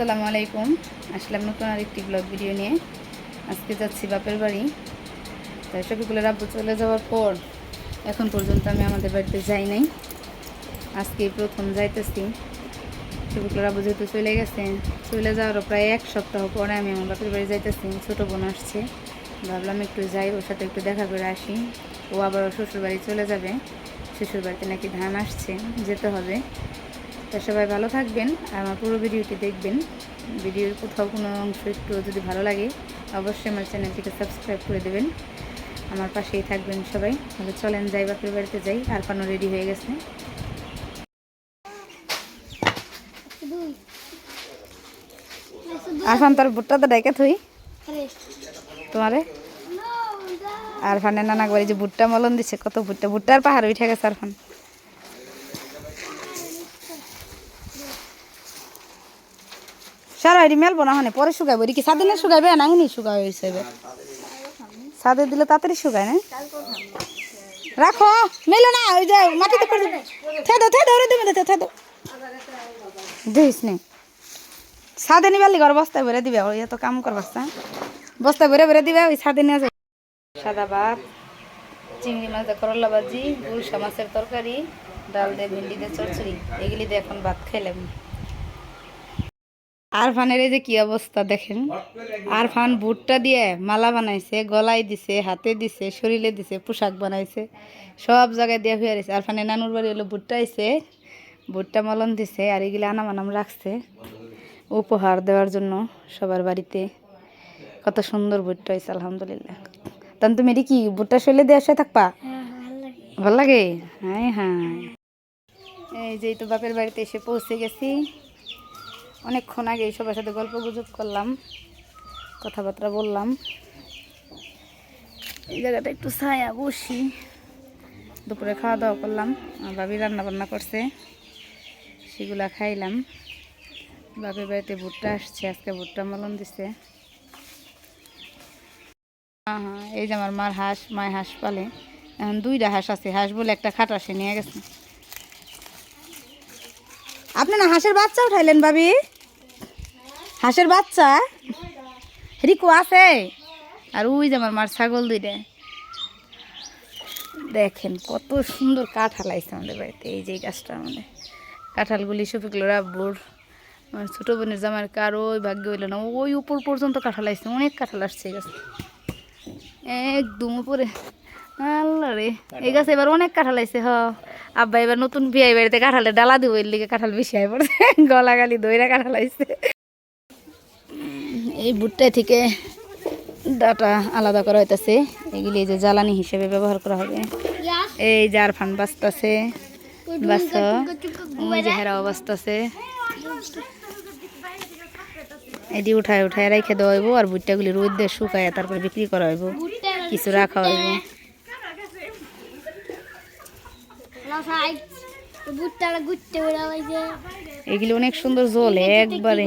আসসালামু আলাইকুম। আসলাম নতুন আরেকটি ব্লগ ভিডিও নিয়ে। আজকে যাচ্ছি বাপের বাড়ি। তাই শফিকুলের আব্বু চলে যাওয়ার পর এখন পর্যন্ত আমি আমাদের বাড়িতে যাই নাই। আজকে প্রথম যাইতেছি। শফিকুলের আব্বু যেহেতু চলে গেছে, চলে যাওয়ারও প্রায় এক সপ্তাহ পরে আমি আমার বাপের বাড়ি যাইতেছি। ছোটো বোন আসছে। ভাবলাম একটু যাই, ওর সাথে একটু দেখা করে আসি। ও আবার শ্বশুর বাড়ি চলে যাবে। শ্বশুর বাড়িতে নাকি ধান আসছে, যেতে হবে। তা সবাই ভালো থাকবেন আর আমার পুরো ভিডিওটি দেখবেন। ভিডিওর কোথাও কোনো অংশ একটু যদি ভালো লাগে, অবশ্যই আমার চ্যানেলটিকে সাবস্ক্রাইব করে দেবেন। আমার পাশেই থাকবেন সবাই। তাহলে চলেন যাই, বাপের বাড়িতে যাই, আর পানো রেডি হয়ে গেছে। আরফান, তোর ভুট্টা তো ডাইকে থুই। তোমারে? আরফানের নানা বাড়ি যে ভুট্টা মলন দিছে, কত ভুট্টা ভুট্টার পাহাড় উঠে গেছে, আরফান। সারা এটি মেলবো না হনে, পরে শুকাইবো। এটি কি সাদিনে শুকাইবে না হিনি হয়েছে এবার সাদে দিলে তাড়াতাড়ি শুকায় না? রাখো, মেলো না, ওই যে মাটিতে পড়ে যাবে থেদো থেদো ওরে দেবে থেদো থেদো দিস নে। সাদে নিবার লিগে ওর বস্তায় ভরে দিবে ওই এত কাম কর বস্তা বস্তায় ভরে ভরে দিবে, ওই সাদে যাবে। সাদা ভাত, চিংড়ি মাছ দিয়ে করলা ভাজি গুলশা মাছের তরকারি, ডাল দিয়ে ভেন্ডি দিয়ে চচ্চড়ি। এগুলি দিয়ে এখন ভাত খাইলাম। আরফানের এই যে কি অবস্থা দেখেন? আরফান ভুট্টা দিয়ে মালা বানাইছে গলায় দিছে হাতে দিছে শরীরে দিছে পোশাক বানাইছে সব জায়গায় দিয়ে হয়ে রয়েছে আরফানের নানুর বাড়ি হলো ভুট্টা আইছে ভুট্টা মলন দিছে আর এগুলি আনাম আনাম রাখছে উপহার দেওয়ার জন্য সবার বাড়িতে। কত সুন্দর ভুট্টা হয়েছে আলহামদুলিল্লাহ। তখন তুমি এটি কি ভুট্টা শৈলে দিয়ে আসে থাকবা? ভালো লাগে। হ্যাঁ হ্যাঁ। এই যে তো বাপের বাড়িতে এসে পৌঁছে গেছি। অনেকক্ষণ আগে সবার সাথে গল্প গুজব করলাম, কথাবার্তা বললাম। এই জায়গাটা একটু ছায়া, বসি। দুপুরে খাওয়া দাওয়া করলাম আর বাবি রান্না বান্না করছে, সেগুলা খাইলাম। বাপের বাড়িতে ভুট্টা আসছে, আজকে ভুট্টা মলন দিছে। হ্যাঁ হ্যাঁ এই যে আমার মার হাঁস মায় হাঁস পালে। এখন দুইটা হাঁস আছে, হাঁস বলে একটা খাট আসে, নিয়ে গেছে। আপনি না হাঁসের বাচ্চা উঠাইলেন ভাবি? হাঁসের বাচ্চা? রিকু আছে? আর ওই যে আমার মার ছাগল দুইটা। দেখেন কত সুন্দর কাঁঠাল আইছে আমাদের বাড়িতে, এই যে গাছটা আমাদের। কাঁঠালগুলি শফিকুল রাব্বুর। আমার ছোটো বোনের জামার কারও ওই ভাগ্য হইল না, ওই উপর পর্যন্ত কাঁঠাল আসছে অনেক কাঁঠাল আসছে এই গাছ। একদম উপরে। আল্লাহ রে, এই গাছে এবার অনেক কাঁঠাল আইছে, হ। আব্বা এবার নতুন বিয়ে বাড়িতে কাঁঠালের ডালা দিব, এর লিগে কাঁঠাল বেশি আয় পড়ছে। গলা গালি দইরা কাঁঠাল আইছে। এই ভুট্টা থেকে ডাটা আলাদা করা হইতাছে। এগুলি এই যে জ্বালানি হিসেবে ব্যবহার করা হবে। এই যার ফান বাঁচতেছে। যে হেরাও বাঁচতেছে। এটি উঠায় উঠায় রেখে দেওয়া হইব আর ভুট্টাগুলি রোদ দিয়ে শুকায় তারপরে বিক্রি করা হইব। কিছু রাখা হইব। এগুলি অনেক সুন্দর জল একবারে।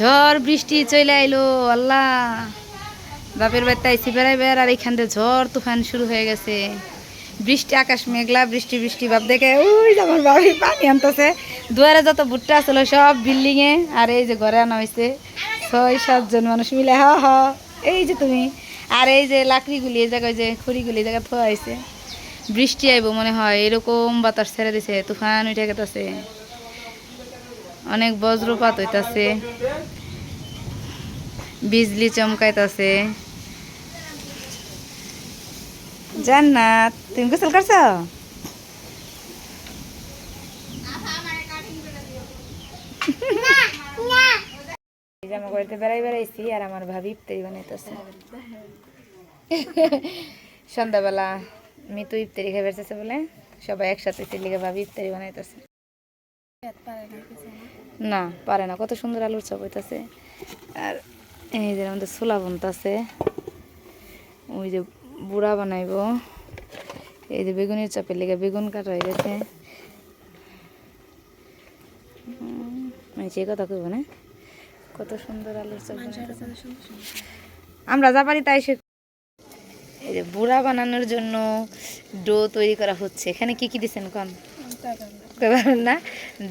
ঝড় বৃষ্টি চলে আইলো, আল্লাহ। বাপের বাড়িতে আইসি বেড়াই বেড় আর এখান থেকে ঝড় তুফান শুরু হয়ে গেছে। বৃষ্টি আকাশ মেঘলা, বৃষ্টি বৃষ্টি, বাপ দেখে ওই আমার বাড়ি, পানি আনতেছে। দুয়ারে যত ভুট্টা আসলো সব বিল্ডিংয়ে আর এই যে ঘরে আনা হয়েছে ছয় সাতজন মানুষ মিলে, হ হ, এই যে তুমি। আর এই যে লাকড়িগুলি, এই জায়গায় যে খড়িগুলি, এই জায়গায় থোয়া বৃষ্টি আইব মনে হয়, এরকম বাতাস ছেড়ে দিছে, তুফান উঠে গেছে অনেক বজ্রপাত হইতাছে। বিজলি চমকাইতাছে। জান্নাত, তুমি গোসল করছ? জামা করতে বেড়াই বেড়াইছি আর আমার ভাবি ইফতারি বানাইতেছে। সন্ধ্যাবেলা মিতু ইফতারি খাই বেড়েছে বলে সবাই একসাথে চিলিকে ভাবি ইফতারি বানাইতেছে। না পারে না। কত সুন্দর আলুর চপ হইতাছে। আর এই যে আমাদের ছোলা বনতাছে। ওই যে বুড়া বানাইবো। এই যে বেগুনের চপের লেগে বেগুন কাটা হয়ে গেছে। যে কথা কইব না? কত সুন্দর আলুর চপ আমরা যা পারি তাই সে এই যে বুড়া বানানোর জন্য ডো তৈরি করা হচ্ছে। এখানে কি কি দিচ্ছেন কন? না?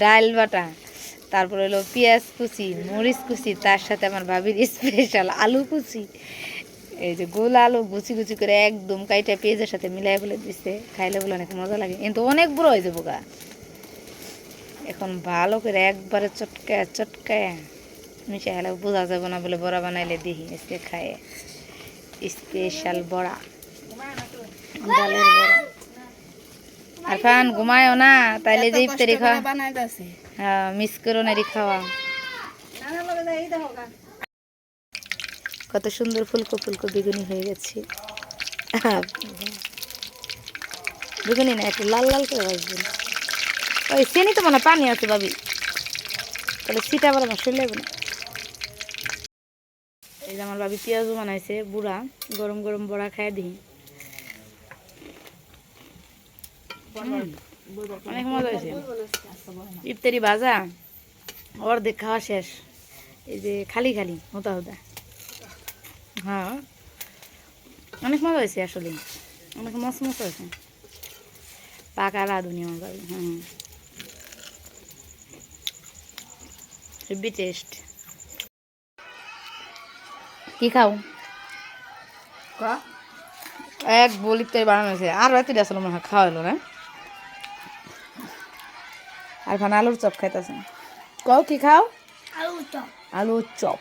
ডাল বাটা। তারপর হলো পেঁয়াজ কুচি মরিচ কুচি তার সাথে আমার ভাবির স্পেশাল আলু কুচি। এই যে গোল আলু গুচি গুচি করে একদম কাইটা পেঁয়াজের সাথে মিলাই বলে দিচ্ছে খাইলে বলে অনেক মজা লাগে। কিন্তু অনেক বুড়ো হয়ে যাব গা। এখন ভালো করে একবারে চটকায় চটকায় মিশে হেলে বোঝা যাবে না বলে বড়া বানাইলে দিহি আজকে খায় স্পেশাল বড়া ডালের বড়া। আর খান ঘুমায়ও না তাইলে যে ইফতারি খাওয়া বানাইতাছে। হ্যাঁ মিস করো নারি খাওয়া। কত সুন্দর ফুলকো ফুলকো বেগুনি হয়ে গেছে। বেগুনি না, একটু লাল লাল করে ভাজবেন। ওই চিনি তো মনে হয় পানি আছে ভাবি। তাহলে সিটা বলে আমার শরীর না। এই যে আমার ভাবি পেঁয়াজও বানাইছে, বুড়া। গরম গরম বড়া খাই দিই। অনেক মজা হয়েছে। ইফতারি ভাজা অর্ধেক খাওয়া শেষ। এই যে খালি খালি হতা হতা। হ্যাঁ। অনেক মজা হয়েছে আসলে। অনেক মস মস হয়েছে। পাকা রাঁধুনি আমার বাড়ি হুম হেভি টেস্ট। কি খাও? এক বল ইফতারি বানানো হয়েছে। আর রাত্রি আসলে মনে হয় খাওয়া হলো না। আর খান আলুর চপ খাইতেছে কও কি খাও? আলু চপ। আলুর চপ।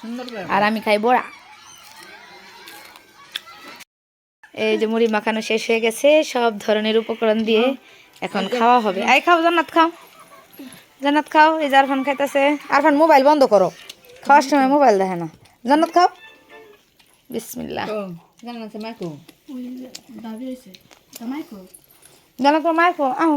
সুন্দর করে আর আমি খাই বড়া। এই যে মুড়ি মাখানো শেষ হয়ে গেছে সব ধরনের উপকরণ দিয়ে এখন খাওয়া হবে। আই খাও জান্নাত খাও। জান্নাত খাও এই যে আরফান খাইতেছে। আরফান মোবাইল বন্ধ করো। খাওয়ার সময় মোবাইল দেখে না। জান্নাত খাও। বিসমিল্লাহ। জানাতে মাইকো? জান্নাত মাইকো আহ